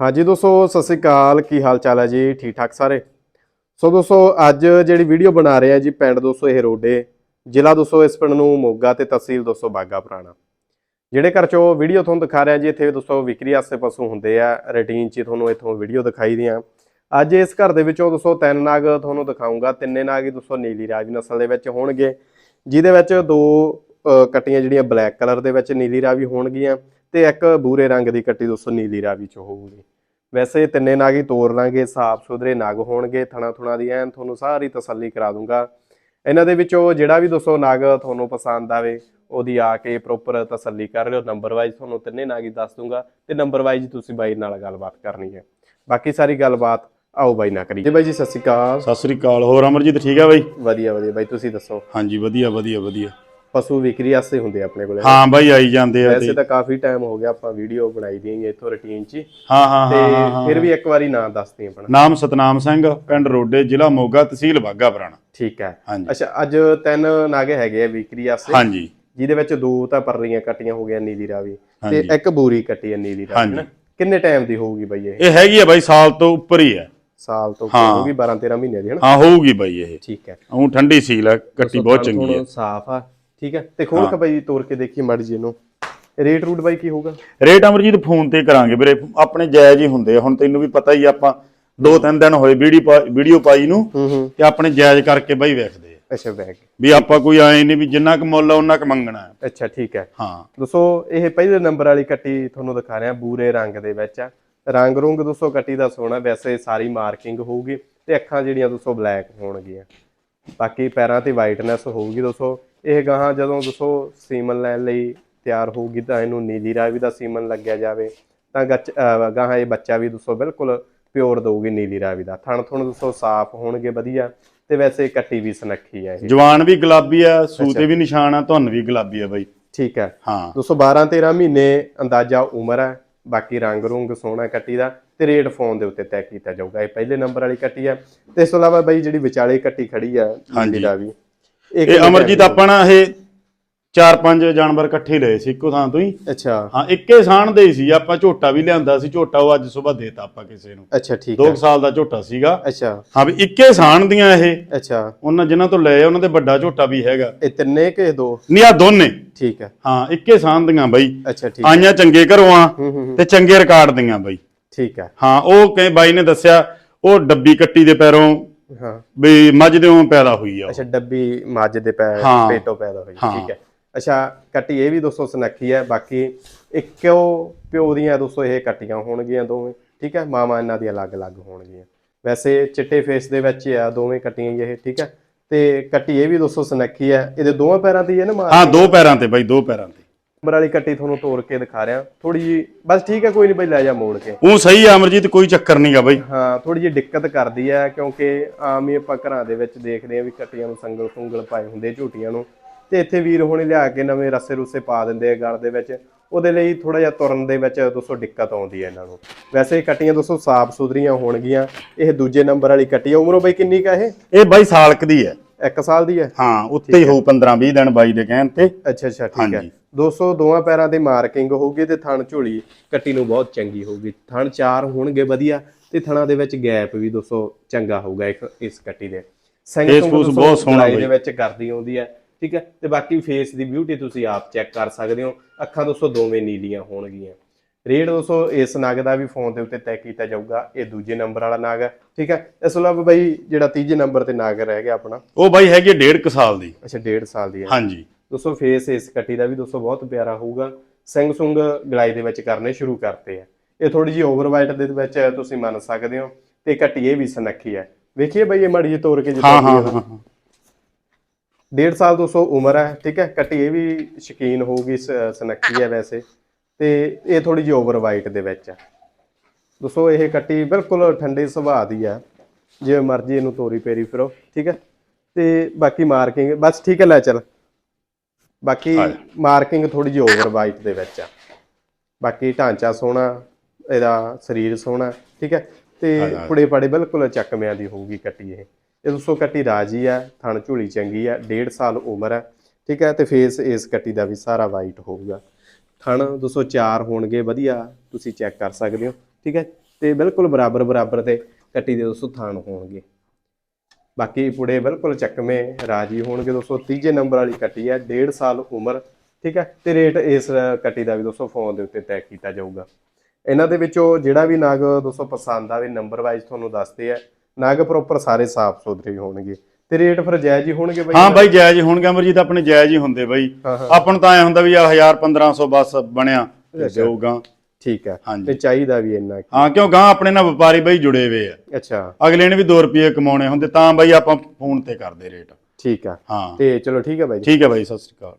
ਹਾਂਜੀ ਦੋਸਤੋ ਸਤਿ ਸ੍ਰੀ ਅਕਾਲ। ਕੀ ਹਾਲ ਚਾਲ ਹੈ ਜੀ? ਠੀਕ ਠਾਕ ਸਾਰੇ? ਸੋ ਦੋਸਤੋ ਅੱਜ ਜਿਹੜੀ ਵੀਡੀਓ ਬਣਾ ਰਹੇ ਆ ਜੀ ਪਿੰਡ ਦੋਸਤੋ ਇਹ ਰੋਡੇ ਜ਼ਿਲ੍ਹਾ ਦੋਸਤੋ ਇਸ ਪਿੰਡ ਨੂੰ ਮੋਗਾ ਤੇ ਤਹਿਸੀਲ ਦੋਸਤੋ ਬਾਗਾ ਪੁਰਾਣਾ। ਜਿਹੜੇ ਘਰ ਚੋਂ ਵੀਡੀਓ ਤੁਹਾਨੂੰ ਦਿਖਾ ਰਿਹਾ ਜੀ ਇੱਥੇ ਦੋਸਤੋ ਵਿਕਰੀ ਆਸੇ ਪਸ਼ੂ ਹੁੰਦੇ ਆ ਰੂਟੀਨ 'ਚ ਤੁਹਾਨੂੰ ਇੱਥੋਂ ਵੀਡੀਓ ਦਿਖਾਈ ਦੀਆਂ। ਅੱਜ ਇਸ ਘਰ ਦੇ ਵਿੱਚੋਂ ਦੋਸਤੋ ਤਿੰਨ ਨਾਗ ਤੁਹਾਨੂੰ ਦਿਖਾਉਂਗਾ ਤਿੰਨੇ ਨਾਗ ਹੀ ਦੋਸਤੋ ਨੀਲੀ ਰਾਵੀ ਨਸਲ ਦੇ ਵਿੱਚ ਹੋਣਗੇ। ਜਿਹਦੇ ਵਿੱਚ ਦੋ ਅ, ਕੱਟੀਆਂ ਜਿਹੜੀਆਂ ਬਲੈਕ ਕਲਰ ਦੇ ਵਿੱਚ ਨੀਲੀ ਰਾਵੀ ਹੋਣਗੀਆਂ। ਤੇ ਇੱਕ ਬੂਰੇ ਰੰਗ ਦੀ ਕੱਟੀ ਦੋਸਤੋ ਨੀਲੀ ਰਾਵੀ ਚ ਹੋਊਗੀ। ਵੈਸੇ ਤਿੰਨੇ ਨਾਗ ਹੀ ਤੋਰ ਲਾਂਗੇ ਸਾਫ਼ ਸੁਥਰੇ ਨਗ ਹੋਣਗੇ ਥਣਾ ਥੁਣਾ ਦੀ ਐਨ ਤੁਹਾਨੂੰ ਸਾਰੀ ਤਸੱਲੀ ਕਰਾ ਦੂੰਗਾ। ਇਹਨਾਂ ਦੇ ਵਿੱਚੋਂ ਜਿਹੜਾ ਵੀ ਦੋਸਤੋ ਨਗ ਤੁਹਾਨੂੰ ਪਸੰਦ ਆਵੇ ਉਹਦੀ ਆ ਕੇ ਪ੍ਰੋਪਰ ਤਸੱਲੀ ਕਰ ਲਿਓ। ਨੰਬਰ ਵਾਈਜ਼ ਤੁਹਾਨੂੰ ਤਿੰਨੇ ਨਾਗ ਹੀ ਦੱਸ ਦੂੰਗਾ ਤੇ ਨੰਬਰ ਵਾਈਜ਼ ਤੁਸੀਂ ਬਾਈ ਨਾਲ ਗੱਲਬਾਤ ਕਰਨੀ ਹੈ। ਬਾਕੀ ਸਾਰੀ ਗੱਲਬਾਤ ਆਓ ਬਾਈ ਨਾ ਕਰੀ ਜੀ ਬਾਈ ਜੀ ਸਤਿ ਸ਼੍ਰੀ ਅਕਾਲ। ਸਤਿ ਸ੍ਰੀ ਅਕਾਲ। ਹੋਰ ਅਮਰਜੀਤ ਠੀਕ ਆ ਬਾਈ? ਵਧੀਆ ਵਧੀਆ। ਬਾਈ ਤੁਸੀਂ ਦੱਸੋ? ਹਾਂਜੀ ਵਧੀਆ ਵਧੀਆ ਵਧੀਆ। ਪਸ਼ੂ ਵਿਕਰੀ ਵਾਸਤੇ ਹੁੰਦੇ ਆ ਆਪਣੇ ਕੋਲੇ। ਹਾਂ ਬਾਈ ਆਈ ਜਾਂਦੇ ਆ ਵੈਸੇ ਤੇ। ਤਾਂ ਕਾਫੀ ਟਾਈਮ ਹੋ ਗਿਆ ਆਪਾਂ ਵੀਡੀਓ ਬਣਾਈ ਦੀਆਂ ਇੱਥੋਂ ਰੁਟੀਨ 'ਚ। ਹੀ। ਹਾਂ ਹਾਂ ਤੇ ਹਾਂ ਹਾਂ, ਹਾਂ। ਫਿਰ ਵੀ ਇੱਕ ਵਾਰੀ ਨਾਂ ਦੱਸਦੇ ਆਪਣਾ। ਨਾਮ ਸਤਨਾਮ ਸਿੰਘ ਪਿੰਡ ਰੋਡੇ ਜ਼ਿਲ੍ਹਾ ਮੋਗਾ ਤਹਿਸੀਲ ਬਾਗਾ ਪੁਰਾਣਾ। ਠੀਕ ਹੈ। ਹਾਂਜੀ। ਅੱਛਾ ਅੱਜ ਤਿੰਨ ਨਾਗੇ ਹੈਗੇ ਆ ਵਿਕਰੀ ਵਾਸਤੇ। ਹਾਂਜੀ। ਜਿਹਦੇ ਵਿੱਚ ਦੋ ਤਾਂ ਪਰਲੀਆਂ ਕੱਟੀਆਂ ਹੋ ਗਈਆਂ ਨੀਲੀ ਰਾਵੀ ਤੇ ਹਾਂਜੀ। ਇੱਕ ਬੂਰੀ ਕੱਟੀ ਹੈ ਨੀਲੀ ਰਾਵੀ ਹਾਂਜੀ। ਨਾ ਕਿੰਨੇ ਟਾਈਮ ਦੀ ਹੋਊਗੀ ਬਈ ਇਹ? ਇਹ ਹੈਗੀ ਆ ਬਾਈ ਸਾਲ ਤੋਂ ਉੱਪਰ ਹੀ ਆ। ਸਾਲ ਤੋਂ ਹਾਂ। ਹੋਊਗੀ 12 13 ਮਹੀਨੇ ਦੀ ਹੈ ਨਾ ਹਾਂ ਹੋਊਗੀ ਬਾਈ ਇਹ। ਠੀਕ ਹੈ। ਉਹ ਠੰਡੀ ਸੀਲ ਆ ਕੱਟੀ ਬਹੁਤ ਚੰਗੀ ਹੈ ਸਾਫ਼ ਆ। ਠੀਕ ਹੈ? ਤੇ ਖੋਲ ਕੇ ਬਈ ਤੋੜ ਕੇ ਦੇਖੀ ਮੜ ਜੀ ਇਹਨੂੰ। ਰੇਟ ਰੂਟ ਬਾਈ ਕੀ ਹੋਊਗਾ? ਰੇਟ ਅਮਰਜੀਤ ਫੋਨ ਤੇ ਕਰਾਂਗੇ ਵੀਰੇ। ਆਪਣੇ ਜਾਇਜ਼ ਹੀ ਹੁੰਦੇ ਆ। ਹੁਣ ਤੈਨੂੰ ਵੀ ਪਤਾ ਹੀ ਆ, ਆਪਾਂ ਦੋ ਤਿੰਨ ਦਿਨ ਹੋਏ ਵੀਡੀਓ ਪਾਈ ਨੂੰ ਤੇ ਆਪਣੇ ਜਾਇਜ਼ ਕਰਕੇ ਬਾਈ ਵੇਖਦੇ ਅੱਛਾ ਬੈਗ ਵੀ ਆਪਾਂ ਕੋਈ ਆਏ ਨਹੀਂ ਵੀ ਜਿੰਨਾ ਕੁ ਮੁੱਲ ਆ ਉਹਨਾਂ ਕੁ ਮੰਗਣਾ ਹੈ। ਅੱਛਾ ਠੀਕ ਹੈ। ਹਾਂ। ਦੋਸਤੋ ਇਹ ਪਹਿਲੇ ਨੰਬਰ ਵਾਲੀ ਕੱਟੀ ਤੁਹਾਨੂੰ ਦਿਖਾ ਰਿਹਾ ਬੂਰੇ ਰੰਗ ਦੇ ਵਿੱਚ ਆ। ਰੰਗ ਰੁੰਗ ਦੋਸਤੋ ਕੱਟੀ ਦਾ ਸੋਹਣਾ। ਵੈਸੇ ਸਾਰੀ ਮਾਰਕਿੰਗ ਹੋਊਗੀ ਤੇ ਅੱਖਾਂ ਜਿਹੜੀਆਂ ਦੋਸਤੋ ਬਲੈਕ ਹੋਣਗੀਆਂ। ਬਾਕੀ ਪੈਰਾਂ ਤੇ ਵਾਈਟਨੈਸ ਹੋਊਗੀ ਦੋਸਤੋ ਇਹ ਗਾਹਾਂ ਜਦੋਂ ਦੋਸਤੋ ਸੀਮਨ ਲੈਣ ਲਈ ਤਿਆਰ ਹੋਊਗੀ ਤਾਂ ਇਹਨੂੰ ਨੀਲੀ ਰਾਵੀ ਦਾ ਸੀਮਨ ਲੱਗਿਆ ਜਾਵੇ ਤਾਂ ਗਾਹਾਂ ਇਹ ਬੱਚਾ ਵੀ ਦੋਸਤੋ ਬਿਲਕੁਲ ਪਿਓਰ ਦਊਗੀ ਨੀਲੀ ਰਾਵੀ ਦਾ। ਥਣ ਥੁਣ ਦੋਸਤੋ ਸਾਫ਼ ਹੋਣਗੇ ਵਧੀਆ ਤੇ ਵੈਸੇ ਕੱਟੀ ਵੀ ਸੁਨੱਖੀ ਆ ਇਹ। ਜਵਾਨ ਵੀ ਗੁਲਾਬੀ ਆ ਸੂਤੇ ਵੀ ਨਿਸ਼ਾਨ ਆ ਧੁੰਨ ਵੀ ਗੁਲਾਬੀ ਆ ਬਾਈ। ਠੀਕ ਹੈ ਹਾਂ। ਦੋਸਤੋ 12 13 ਮਹੀਨੇ ਅੰਦਾਜ਼ਾ ਉਮਰ ਹੈ ਬਾਕੀ ਰੰਗ ਰੁੰਗ ਸੋਹਣਾ ਕੱਟੀ ਦਾ ਤੇ ਰੇਟ ਫੋਨ ਦੇ ਉੱਤੇ ਤੈਅ ਕੀਤਾ ਜਾਊਗਾ। ਇਹ ਪਹਿਲੇ ਨੰਬਰ ਵਾਲੀ ਕੱਟੀ ਹੈ ਤੇ ਇਸ ਤੋਂ ਇਲਾਵਾ ਬਾਈ ਜਿਹੜੀ ਵਿਚਾਲੇ ਕੱਟੀ ਖੜੀ ਆ ਨੀਲੀ ਦਾ ਵੀ। ਇਹ ਅਮਰਜੀਤ ਆਪਾਂ ਨਾ ਇਹ ਚਾਰ ਪੰਜ ਜਾਨਵਰ ਇਕੱਠੇ ਲਏ ਸੀ ਇੱਕੋ ਥਾਂ ਤੋਂ ਹੀ। ਅੱਛਾ। ਹਾਂ ਇੱਕੇ ਸਾਣ ਦੇ ਹੀ ਸੀ ਆਪਾਂ ਝੋਟਾ ਵੀ ਲਿਆਂਦਾ ਸੀ ਝੋਟਾ ਉਹ ਅੱਜ ਸਵੇਰ ਦੇਤਾ ਆਪਾਂ ਕਿਸੇ ਨੂੰ। ਅੱਛਾ ਠੀਕ 2 ਹੈ। ਸਾਲ ਦਾ ਝੋਟਾ ਸੀਗਾ। ਅੱਛਾ। ਹਾਂ ਵੀ ਇੱਕੇ ਸਾਣ ਦੀਆਂ ਇਹ। ਅੱਛਾ। ਉਹਨਾਂ ਜਿਨ੍ਹਾਂ ਤੋਂ ਲਏ ਉਹਨਾਂ ਦੇ ਵੱਡਾ ਝੋਟਾ ਵੀ ਹੈਗਾ। ਇਹ ਤਿੰਨੇ ਕਿ ਦੋ? ਨਹੀਂ ਆ ਦੋਨੇ। ਠੀਕ ਹੈ। ਹਾਂ ਇੱਕੇ ਸਾਣ ਦੀਆਂ ਬਾਈ। ਅੱਛਾ ਠੀਕ ਆਈਆਂ ਚੰਗੇ ਘਰੋਂ ਆ ਤੇ ਚੰਗੇ ਰਿਕਾਰਡ ਦੀਆਂ ਬਾਈ। ਠੀਕ ਹੈ। ਹਾਂ ਉਹ ਕਹੇ ਬਾਈ ਨੇ ਦੱਸਿਆ ਉਹ ਡੱਬੀ ਕੱਟੀ ਦੇ ਪੈਰੋਂ ਹਾਂ। ਵੀ ਮੱਝ ਦੇ ਉਹ ਪੈਦਾ ਹੋਈ ਆ ਉਹ। ਅੱਛਾ ਡੱਬੀ ਮੱਝ ਦੇ ਪੈ ਹਾਂ। ਪੇਟੋਂ ਪੈਦਾ ਹੋਈ ਹਾਂ। ਠੀਕ ਹੈ। ਅੱਛਾ ਕੱਟੀ ਇਹ ਵੀ ਦੋਸਤੋ ਸੁਨੱਖੀ ਹੈ ਬਾਕੀ ਇੱਕੋ ਪਿਓ ਦੀਆਂ ਦੋਸਤੋ ਇਹ ਕੱਟੀਆਂ ਹੋਣਗੀਆਂ ਦੋਵੇਂ ਠੀਕ ਹੈ। ਮਾਮਾ ਇਹਨਾਂ ਦੀਆਂ ਅਲੱਗ-ਅਲੱਗ ਹੋਣਗੀਆਂ। ਵੈਸੇ ਚਿੱਟੇ ਫੇਸ ਦੇ ਵਿੱਚ ਹੀ ਆ ਦੋਵੇਂ ਕੱਟੀਆਂ ਹੀ ਇਹ ਠੀਕ ਹੈ। ਤੇ ਕੱਟੀ ਇਹ ਵੀ ਦੋਸਤੋ ਸੁਨੱਖੀ ਹੈ। ਇਹਦੇ ਦੋਵਾਂ ਪੈਰਾਂ ਤੇ ਹੀ ਹੈ ਨਾ ਮਾਰ ਹਾਂ ਦੋ ਪੈਰਾਂ ਤੇ ਬਾਈ ਦੋ ਪੈਰਾਂ ਤੇ। ਨੰਬਰ ਵਾਲੀ ਕੱਟੀ ਤੁਹਾਨੂੰ ਤੋੜ ਕੇ ਦਿਖਾ ਰਿਹਾ। ਥੋੜੀ ਜੀ ਬਸ ਠੀਕ ਹੈ ਕੋਈ ਨਹੀਂ ਬਈ ਲੈ ਜਾ ਮੋੜ ਕੇ। ਉਹ ਸਹੀ ਆ ਅਮਰਜੀਤ ਕੋਈ ਚੱਕਰ ਨਹੀਂਗਾ ਬਾਈ। ਹਾਂ ਥੋੜੀ ਜਿਹੀ ਦਿੱਕਤ ਕਰਦੀ ਹੈ ਕਿਉਂਕਿ ਆਮ ਹੀ ਆਪਾਂ ਘਰਾਂ ਦੇ ਵਿੱਚ ਦੇਖਦੇ ਹਾਂ ਵੀ ਕੱਟੀਆਂ ਨੂੰ ਸੰਗਲ ਸੁੰਗਲ ਪਾਏ ਹੁੰਦੇ ਝੂਟੀਆਂ ਨੂੰ। ਤੇ ਇੱਥੇ ਵੀਰ ਹੋਣੀ ਲਿਆ ਕੇ ਨਵੇਂ ਰਸੇ ਰੁੱਸੇ ਪਾ ਦਿੰਦੇ ਆ ਗਲ ਦੇ ਵਿੱਚ। ਉਹਦੇ ਲਈ ਥੋੜਾ ਜਿਹਾ ਤੁਰਨ ਦੇ ਵਿੱਚ ਦੋਸਤੋ ਦਿੱਕਤ ਆਉਂਦੀ ਹੈ ਇਹਨਾਂ ਨੂੰ। ਵੈਸੇ ਇਹ ਕੱਟੀਆਂ ਦੋਸਤੋ ਸਾਫ਼ ਸੁਥਰੀਆਂ ਹੋਣਗੀਆਂ। ਇਹ ਦੂਜੇ ਨੰਬਰ ਵਾਲੀ ਕੱਟੀ ਆ। ਉਮਰੋਂ ਬਈ ਕਿੰਨੀ ਕਾ ਇਹ? ਇਹ ਬਾਈ ਸਾਲਕ ਦੀ ਹੈ 1 ਸਾਲ ਦੀ ਹੈ? ਹਾਂ ਉੱਤੇ ਹੀ ਹੋਊ 15 20 ਦਿਨ ਬਾਈ ਦੇ ਕਹਿਣ ਤੇ। ਅੱਛਾ ਅੱਛਾ ਠੀਕ ਹੈ। ਦੋਸਤੋ ਦੋਵਾਂ ਪੈਰਾਂ ਤੇ ਮਾਰਕਿੰਗ ਹੋਊਗੀ ਤੇ ਥਣ ਝੋਲੀ ਕੱਟੀ ਨੂੰ ਬਹੁਤ ਚੰਗੀ ਹੋਊਗੀ। ਥਣ ਚਾਰ ਹੋਣਗੇ ਵਧੀਆ ਤੇ ਥਣਾਂ ਦੇ ਵਿੱਚ ਗੈਪ ਵੀ ਦੋਸਤੋ ਚੰਗਾ ਹੋਊਗਾ ਇੱਕ ਇਸ ਕੱਟੀ ਦੇ। ਦੋਸਤੋ ਬਹੁਤ ਸੋਹਣਾ ਗਲਾਈ ਦੇ ਬਈ। ਵਿੱਚ ਕਰਦੀ ਆਉਂਦੀ ਹੈ ਠੀਕ ਹੈ। ਤੇ ਬਾਕੀ ਫੇਸ ਦੀ ਬਿਊਟੀ ਤੁਸੀਂ ਆਪ ਚੈੱਕ ਕਰ ਸਕਦੇ ਹੋ। ਅੱਖਾਂ ਦੋਸਤੋ ਦੋਵੇਂ ਨੀਲੀਆਂ ਹੋਣਗੀਆਂ। ਰੇਟ ਦੋਸਤੋ ਇਸ ਨਗ ਦਾ ਵੀ ਫੋਨ ਦੇ ਉੱਤੇ ਤੈਅ ਕੀਤਾ ਜਾਊਗਾ ਇਹ ਦੂਜੇ ਨੰਬਰ ਵਾਲਾ ਨਗ ਹੈ ਠੀਕ ਹੈ? ਇਸ ਤੋਂ ਇਲਾਵਾ ਬਈ ਜਿਹੜਾ ਤੀਜੇ ਨੰਬਰ ਤੇ ਨਗ ਰਹਿ ਗਿਆ ਆਪਣਾ। ਉਹ ਬਾਈ ਹੈਗੀ ਆ ਡੇਢ ਕੁ ਸਾਲ ਦੀ। ਅੱਛਾ 1.5 ਸਾਲ ਦੀ ਹੈ। ਹਾਂਜੀ। ਦੋਸਤੋ ਫੇਸ ਇਸ ਕੱਟੀ ਦਾ ਵੀ ਦੋਸਤੋ ਬਹੁਤ ਪਿਆਰਾ ਹੋਊਗਾ। ਸਿੰਘ ਸੁੰਗ ਗਲਾਈ ਦੇ ਵਿੱਚ ਕਰਨੇ ਸ਼ੁਰੂ ਕਰਤੇ ਆ। ਇਹ ਥੋੜੀ ਜਿਹੀ ਓਵਰ ਵਾਈਟ ਦੇ ਵਿੱਚ ਤੁਸੀਂ ਮੰਨ ਸਕਦੇ ਹੋ ਤੇ ਕੱਟੀ ਇਹ ਵੀ ਸੁਨੱਖੀ ਹੈ। ਵੇਖੀਏ ਬਈ ਇਹ ਮਾੜੀ ਤੋੜ ਕੇ ਜਿੱਦਾਂ ਹਾਂ ਹਾਂ। ਡੇਢ ਸਾਲ ਦੋਸਤੋ ਉਮਰ ਹੈ ਠੀਕ ਹੈ? ਕੱਟੀ ਇਹ ਵੀ ਸ਼ਕੀਨ ਹੋਊਗੀ ਸੁਨੱਖੀ ਹੈ ਵੈਸੇ। ਤੇ ਇਹ ਥੋੜੀ ਜਿਹੀ ਓਵਰ ਵਾਈਟ ਦੇ ਵਿੱਚ ਆ। ਦੋਸਤੋ ਇਹ ਕੱਟੀ ਬਿਲਕੁਲ ਠੰਡੇ ਸੁਭਾਅ ਦੀ ਆ। ਜਿਵੇਂ ਮਰਜ਼ੀ ਇਹਨੂੰ ਤੋਰੀ ਪੇਰੀ ਫਿਰੋ ਠੀਕ ਹੈ ਤੇ ਬਾਕੀ ਮਾਰਕਿੰਗ ਬਸ ਠੀਕ ਹੈ ਲੈ ਚੱਲ। ਬਾਕੀ। ਮਾਰਕਿੰਗ ਥੋੜੀ ਜਿਹੀ ਓਵਰ ਵਾਈਟ ਦੇ ਵਿੱਚ ਆ। ਬਾਕੀ ਢਾਂਚਾ ਸੋਹਣਾ ਇਹਦਾ ਸਰੀਰ ਸੋਹਣਾ ਠੀਕ ਹੈ ਤੇ। ਪੁੜੇ ਪੜੇ ਬਿਲਕੁਲ ਚੱਕਮਿਆਂ ਦੀ ਹੋਊਗੀ ਕੱਟੀ ਇਹ। ਇਹ ਦੋਸਤੋ ਕੱਟੀ ਰਾਜੀ ਆ ਥਣ ਝੂਲੀ ਚੰਗੀ ਆ 1.5 ਸਾਲ ਉਮਰ ਹੈ ਠੀਕ ਹੈ ਤੇ ਫੇਸ ਇਸ ਕੱਟੀ ਦਾ ਵੀ ਸਾਰਾ ਵਾਈਟ ਹੋਊਗਾ। ਥਣ ਦੋਸਤੋ ਚਾਰ ਹੋਣਗੇ, ਵਧੀਆ, ਤੁਸੀਂ ਚੈੱਕ ਕਰ ਸਕਦੇ ਹੋ, ਠੀਕ ਹੈ? ਤੇ ਬਿਲਕੁਲ ਬਰਾਬਰ ਬਰਾਬਰ ਤੇ ਕੱਟੀ ਦੇ ਦੋਸਤੋ ਥਾਣ ਹੋਣਗੇ। ਬਾਕੀ ਪੁੜੇ ਬਿਲਕੁਲ ਚੱਕਵੇਂ, ਰਾਜੀ ਹੋਣਗੇ ਦੋਸਤੋ ਤੀਜੇ ਨੰਬਰ ਵਾਲੀ ਕੱਟੀ ਹੈ 1.5 ਸਾਲ ਉਮਰ, ਠੀਕ ਹੈ? ਤੇ ਰੇਟ ਇਸ ਕੱਟੀ ਦਾ ਵੀ ਦੋਸਤੋ ਫੋਨ ਦੇ ਉੱਤੇ ਤੈਅ ਕੀਤਾ ਜਾਊਗਾ। ਇਹਨਾਂ ਦੇ ਵਿੱਚੋਂ ਜਿਹੜਾ ਵੀ ਨਾਗ ਦੋਸਤੋ ਪਸੰਦ ਆਵੇ ਨੰਬਰ ਵਾਈਜ਼ ਤੁਹਾਨੂੰ ਦੱਸਦੇ ਆ। ਨਾਗ ਪ੍ਰੋਪਰ ਸਾਰੇ ਸਾਫ਼ ਸੁਥਰੇ ਹੋਣਗੇ। ਤੇ ਰੇਟ ਫਿਰ ਜਾਇਜ਼ ਹੀ ਹੋਣਗੇ ਬਾਈ? ਹਾਂ ਬਾਈ ਜਾਇਜ਼ ਹੀ ਹੋਣਗੇ ਅਮਰਜੀਤ ਆਪਣੇ ਜਾਇਜ਼ ਹੀ ਹੁੰਦੇ ਬਾਈ। ਹਾਂ, ਹਾਂ। ਆਪਾਂ ਨੂੰ ਤਾਂ ਐ ਹੁੰਦਾ ਵੀ ਆ 1000 1500 ਬਸ ਬਣਿਆ ਜਾਊਗਾ। ਠੀਕ ਹੈ। ਤੇ ਚਾਹੀਦਾ ਵੀ ਇੰਨਾ। ਹਾਂ ਕਿਉਂ ਗਾਂ ਆਪਣੇ ਨਾਲ ਵਪਾਰੀ ਬਾਈ ਜੁੜੇ ਹੋਏ ਆ। ਅੱਛਾ। ਅਗਲੇ ਨੇ ਵੀ 2 ਰੁਪਏ ਕਮਾਉਣੇ ਹੁੰਦੇ ਤਾਂ ਬਾਈ ਆਪਾਂ ਫੋਨ ਤੇ ਕਰਦੇ ਰੇਟ। ਠੀਕ ਆ ਹਾਂ। ਤੇ ਚਲੋ ਠੀਕ ਹੈ ਬਾਈ। ਠੀਕ ਹੈ ਬਾਈ ਸਤਿ ਸ੍ਰੀ ਅਕਾਲ।